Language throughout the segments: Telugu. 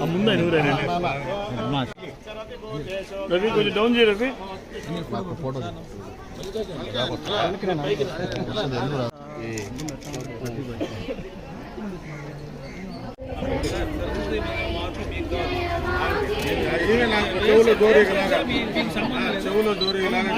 안 묻나 이 노래는 रवि कुछ डाउन जी रवि చెవులు దూరేలాగా చెవులో దూరేలాగా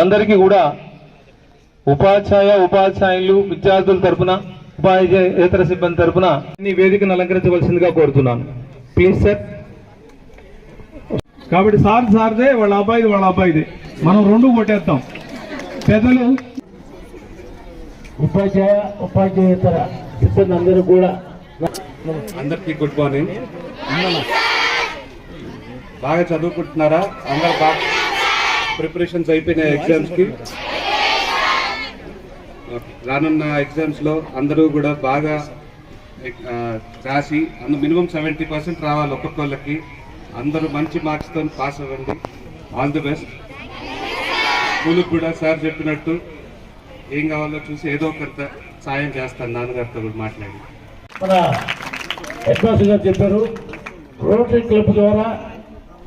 అందరికీ కూడా ఉపాధ్యాయ ఉపాధ్యాయులు విద్యార్థుల తరపున ఉపాధ్యాయేతర సిబ్బంది తరపున ఈ వేదికను అలంకరించవలసిందిగా కోరుతున్నాను. ప్లీజ్ సార్ కాబట్టి సార్ సార్దే వాళ్ళ అబ్బాయిది వాళ్ళ అబ్బాయిది. మనం రెండు కొట్టేస్తాం పెద్దలు. ఉపాధ్యాయ ఉపాధ్యాయేతర సిబ్బంది అందరూ కూడా అందరికీ గుడ్ మార్నింగ్. బాగా చదువుకుంటున్నారా? అందరు బాగా ప్రిపరేషన్స్ అయిపోయినాయి ఎగ్జామ్స్కి. రానున్న ఎగ్జామ్స్లో అందరూ కూడా బాగా రాసి అందు మినిమం సెవెంటీ పర్సెంట్ రావాలి ఒక్కొక్కళ్ళకి. అందరూ మంచి మార్క్స్తో పాస్ అవ్వండి. ఆల్ ది బెస్ట్ స్కూల్కి కూడా సార్ చెప్పినట్టు ఏం కావాలో చూసి ఏదో కొంత సాయం చేస్తాను నాన్నగారితో కూడా మాట్లాడి. మన హెడ్ మాస్టర్ గారు చెప్పారు రోటరీ క్లబ్ ద్వారా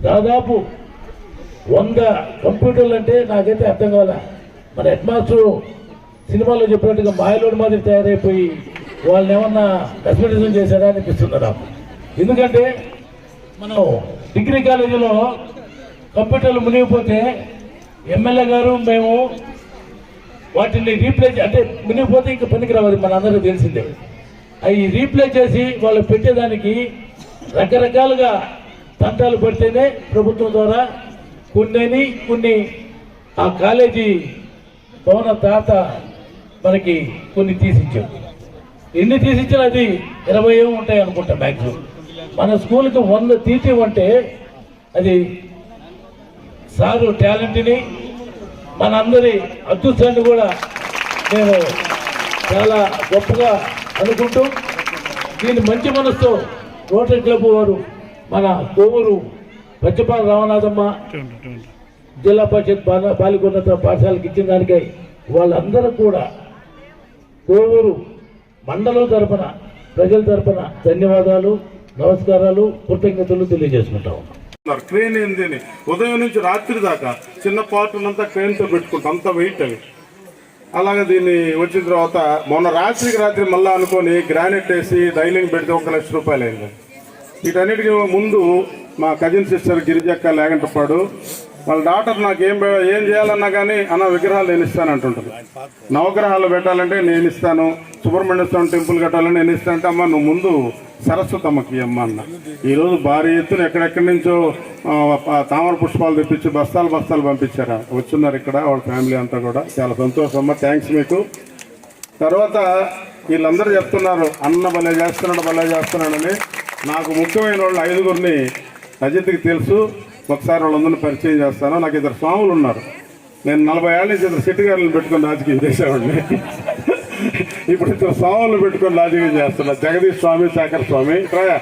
దాదాపు వంద కంప్యూటర్లు అంటే నాకైతే అర్థం కావాలా? మన హెడ్ మాస్టర్ సినిమాలో చెప్పినట్టుగా మాయలోడి మాదిరి తయారైపోయి వాళ్ళని ఏమన్నా కస్మెటిజం చేశారా అనిపిస్తుంది నాకు? ఎందుకంటే మనం డిగ్రీ కాలేజీలో కంప్యూటర్లు మునిగిపోతే ఎమ్మెల్యే గారు మేము వాటిని రీప్లేస్ అంటే మునిగిపోతే ఇంకా పనికి రావాలి మన అందరూ తెలిసిందే. అవి రీప్లేస్ చేసి వాళ్ళు పెట్టేదానికి రకరకాలుగా తంటాలు పడితేనే ప్రభుత్వం ద్వారా కొన్ని కొన్ని ఆ కాలేజీ భవన తాత మనకి కొన్ని తీసిచ్చారు ఎన్ని తీసిచ్చినా అది ఇరవై ఏమో ఉంటాయి అనుకుంటా మ్యాక్సిమం మన స్కూల్కి వంద తీసేవంటే అది సారు టాలెంట్ని మనందరి అదృష్టాన్ని కూడా నేను చాలా గొప్పగా అనుకుంటూ దీన్ని మంచి మనసుతో రోటరీ క్లబ్ వారు మన కోవూరు పచ్చపాల రామనాథమ్మ జిల్లా పరిషత్ బాల బాలికోన్నత పాఠశాలకు ఇచ్చిన దానికై వాళ్ళందరూ కూడా కోవూరు మండలం తరపున ప్రజల తరపున ధన్యవాదాలు నమస్కారాలు కృతజ్ఞతలు తెలియజేసుకుంటా ఉన్నాం. క్రేన్ ఏంది ఉదయం నుంచి రాత్రి దాకా చిన్న పార్టులంతా క్రేన్తో పెట్టుకుంటాం అంత వెయిట్ అవి. అలాగే దీన్ని వచ్చిన తర్వాత మొన్న రాత్రికి రాత్రి మళ్ళా అనుకొని గ్రానైట్ వేసి డైలింగ్ పెడితే ఒక లక్ష రూపాయలు అయింది వీటన్నిటికీ ముందు మా కజిన్ సిస్టర్ గిరిజక్క లేగంటపాడు వాళ్ళ డాక్టర్ నాకు ఏం ఏం చేయాలన్నా కానీ అన్న విగ్రహాలు నేను ఇస్తాను అంటుంటుంది. నవగ్రహాలు పెట్టాలంటే నేను ఇస్తాను. సుబ్రహ్మణ్య స్వామి టెంపుల్ కట్టాలని నేను ఇస్తాను అంటే అమ్మ నువ్వు ముందు సరస్వతమ్మకి అమ్మ అన్న. ఈరోజు భారీ ఎత్తున ఎక్కడెక్కడి నుంచో తామర పుష్పాలు తెప్పించి బస్తాలు బస్తాలు పంపించారా. వచ్చున్నారు ఇక్కడ వాళ్ళ ఫ్యామిలీ అంతా కూడా. చాలా సంతోషం అమ్మ థ్యాంక్స్ మీకు. తర్వాత వీళ్ళందరూ చెప్తున్నారు అన్న భలే చేస్తున్నాడు భలే చేస్తున్నాడని. నాకు ముఖ్యమైన వాళ్ళు ఐదుగురిని అజిత్కి తెలుసు. ఒకసారి వాళ్ళందరినీ పరిచయం చేస్తాను. నాకు ఇద్దరు స్వాములు ఉన్నారు. నేను నలభై ఏళ్ళ నుంచి ఇద్దరు సిట్టుగారులను పెట్టుకొని రాజకీయం చేసేవాడిని. ఇప్పుడు ఇద్దరు స్వాములను పెట్టుకొని రాజకీయం చేస్తున్నా. జగదీష్ స్వామి శేఖర్ స్వామి. రాయా